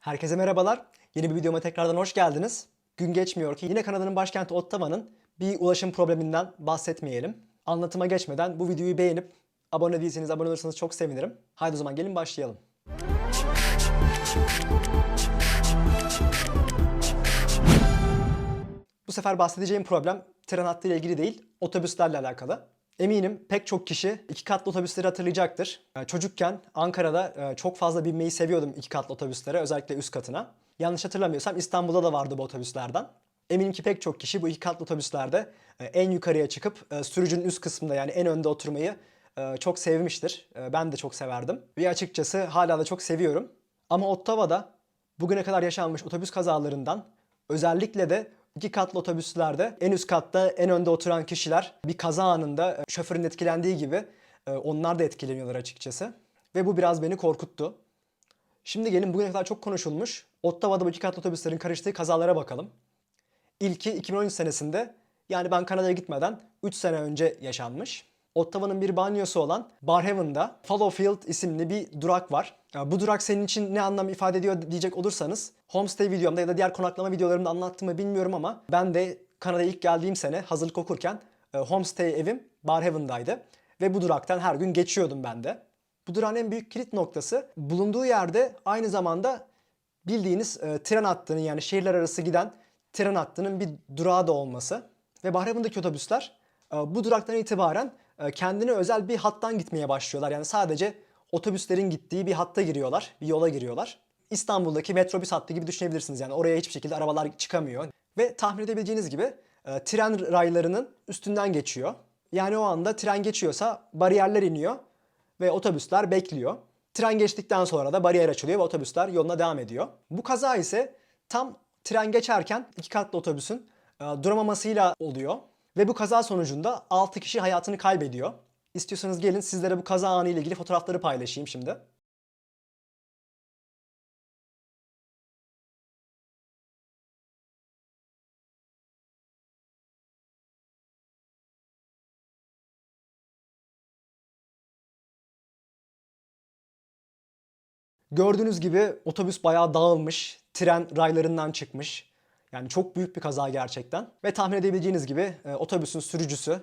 Herkese merhabalar. Yeni bir videoma tekrardan hoş geldiniz. Gün geçmiyor ki yine Kanada'nın başkenti Ottawa'nın bir ulaşım probleminden bahsetmeyelim. Anlatıma geçmeden bu videoyu beğenip abone değilseniz abone olursanız çok sevinirim. Haydi o zaman gelin başlayalım. Bu sefer bahsedeceğim problem tren hattı ile ilgili değil, otobüslerle alakalı. Eminim pek çok kişi iki katlı otobüsleri hatırlayacaktır. Ee, Çocukken Ankara'da e, çok fazla binmeyi seviyordum iki katlı otobüslere, özellikle üst katına. Yanlış hatırlamıyorsam İstanbul'da da vardı bu otobüslerden. Eminim ki pek çok kişi bu iki katlı otobüslerde e, en yukarıya çıkıp e, sürücünün üst kısmında yani en önde oturmayı çok sevmiştir. Ben de çok severdim. Ve açıkçası hala da çok seviyorum. Ama Ottawa'da bugüne kadar yaşanmış otobüs kazalarından özellikle de iki katlı otobüslerde en üst katta en önde oturan kişiler bir kaza anında e, şoförün etkilendiği gibi e, onlar da etkileniyorlar açıkçası. Ve bu biraz beni korkuttu. Şimdi gelin bugüne kadar çok konuşulmuş Ottawa'da bu iki katlı otobüslerin karıştığı kazalara bakalım. İlki 2013 senesinde yani ben Kanada'ya gitmeden 3 sene önce yaşanmış. Ottawa'nın bir banyosu olan Barhaven'da Fallowfield isimli bir durak var. Bu durak senin için ne anlam ifade ediyor diyecek olursanız homestay videomda ya da diğer konaklama videolarımda anlattığımı bilmiyorum ama ben de Kanada'ya ilk geldiğim sene hazırlık okurken e, homestay evim Barhaven'daydı. Ve bu duraktan her gün geçiyordum ben de. Bu durağın en büyük kilit noktası bulunduğu yerde aynı zamanda bildiğiniz e, tren hattının yani şehirler arası giden tren hattının bir durağı da olması. Ve Bahreyn'deki otobüsler e, bu duraktan itibaren e, kendine özel bir hattan gitmeye başlıyorlar. Yani sadece otobüslerin gittiği bir hatta giriyorlar, bir yola giriyorlar. İstanbul'daki metrobüs hattı gibi düşünebilirsiniz. Yani oraya hiçbir şekilde arabalar çıkamıyor. Ve tahmin edebileceğiniz gibi e, tren raylarının üstünden geçiyor. Yani o anda tren geçiyorsa bariyerler iniyor ve otobüsler bekliyor. Tren geçtikten sonra da bariyer açılıyor ve otobüsler yoluna devam ediyor. Bu kaza ise tam tren geçerken iki katlı otobüsün e, duramamasıyla oluyor. Ve bu kaza sonucunda 6 kişi hayatını kaybediyor. İstiyorsanız gelin sizlere bu kaza anı ile ilgili fotoğrafları paylaşayım şimdi. Gördüğünüz gibi otobüs bayağı dağılmış, tren raylarından çıkmış. Yani çok büyük bir kaza gerçekten. Ve tahmin edebileceğiniz gibi e, otobüsün sürücüsü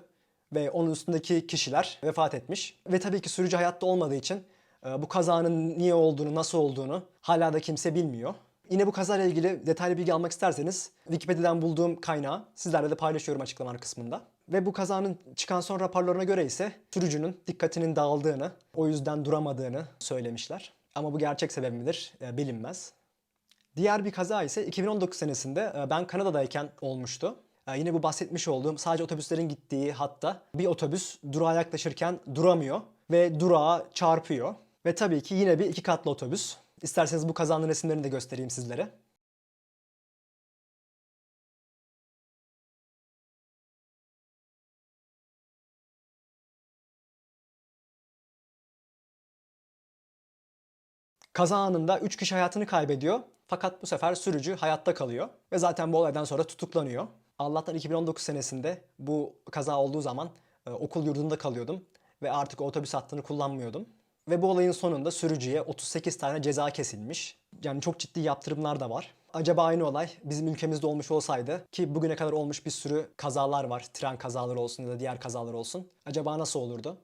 ve onun üstündeki kişiler vefat etmiş. Ve tabii ki sürücü hayatta olmadığı için e, bu kazanın niye olduğunu, nasıl olduğunu hala da kimse bilmiyor. Yine bu kazayla ilgili detaylı bilgi almak isterseniz Wikipedia'dan bulduğum kaynağı sizlerle de paylaşıyorum açıklamalar kısmında. Ve bu kazanın çıkan son raporlarına göre ise sürücünün dikkatinin dağıldığını, o yüzden duramadığını söylemişler. Ama bu gerçek sebep midir e, bilinmez. Diğer bir kaza ise 2019 senesinde e, ben Kanada'dayken olmuştu. E, Yine bu bahsetmiş olduğum sadece otobüslerin gittiği hatta bir otobüs durağa yaklaşırken duramıyor ve durağa çarpıyor. Ve tabii ki yine bir iki katlı otobüs. İsterseniz bu kazanın resimlerini de göstereyim sizlere. Kaza anında 3 kişi hayatını kaybediyor. Fakat bu sefer sürücü hayatta kalıyor. Ve zaten bu olaydan sonra tutuklanıyor. Allah'tan 2019 senesinde bu kaza olduğu zaman e, okul yurdunda kalıyordum. Ve artık otobüs hattını kullanmıyordum. Ve bu olayın sonunda sürücüye 38 tane ceza kesilmiş. Yani çok ciddi yaptırımlar da var. Acaba aynı olay bizim ülkemizde olmuş olsaydı ki bugüne kadar olmuş bir sürü kazalar var. Tren kazaları olsun ya da diğer kazalar olsun. Acaba nasıl olurdu?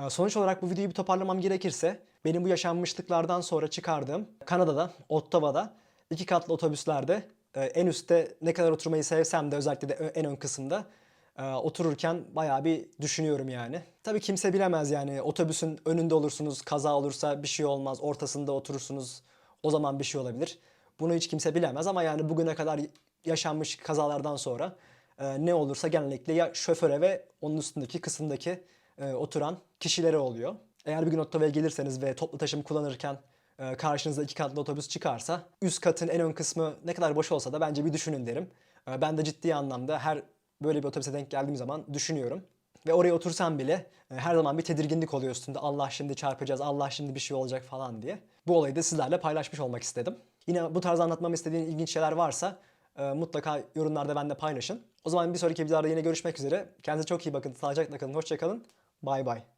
Ee, Sonuç olarak bu videoyu bir toparlamam gerekirse benim bu yaşanmışlıklardan sonra çıkardığım Kanada'da, Ottawa'da iki katlı otobüslerde e, en üstte ne kadar oturmayı sevsem de özellikle de en ön kısımda e, otururken bayağı bir düşünüyorum yani. Tabii kimse bilemez yani otobüsün önünde olursunuz, kaza olursa bir şey olmaz, ortasında oturursunuz o zaman bir şey olabilir. Bunu hiç kimse bilemez ama yani bugüne kadar yaşanmış kazalardan sonra e, ne olursa genellikle ya şoföre ve onun üstündeki kısımdaki e, oturan kişilere oluyor. Eğer bir gün Ottawa'ya gelirseniz ve toplu taşım kullanırken e, karşınıza iki katlı otobüs çıkarsa üst katın en ön kısmı ne kadar boş olsa da bence bir düşünün derim. E, ben de ciddi anlamda her böyle bir otobüse denk geldiğim zaman düşünüyorum. Ve oraya otursam bile e, her zaman bir tedirginlik oluyor üstünde. Allah şimdi çarpacağız, Allah şimdi bir şey olacak falan diye. Bu olayı da sizlerle paylaşmış olmak istedim. Yine bu tarz anlatmamı istediğin ilginç şeyler varsa e, mutlaka yorumlarda benimle paylaşın. O zaman bir sonraki videolarda yine görüşmek üzere. Kendinize çok iyi bakın. Sağlıcakla kalın. Hoşçakalın. Bay bay.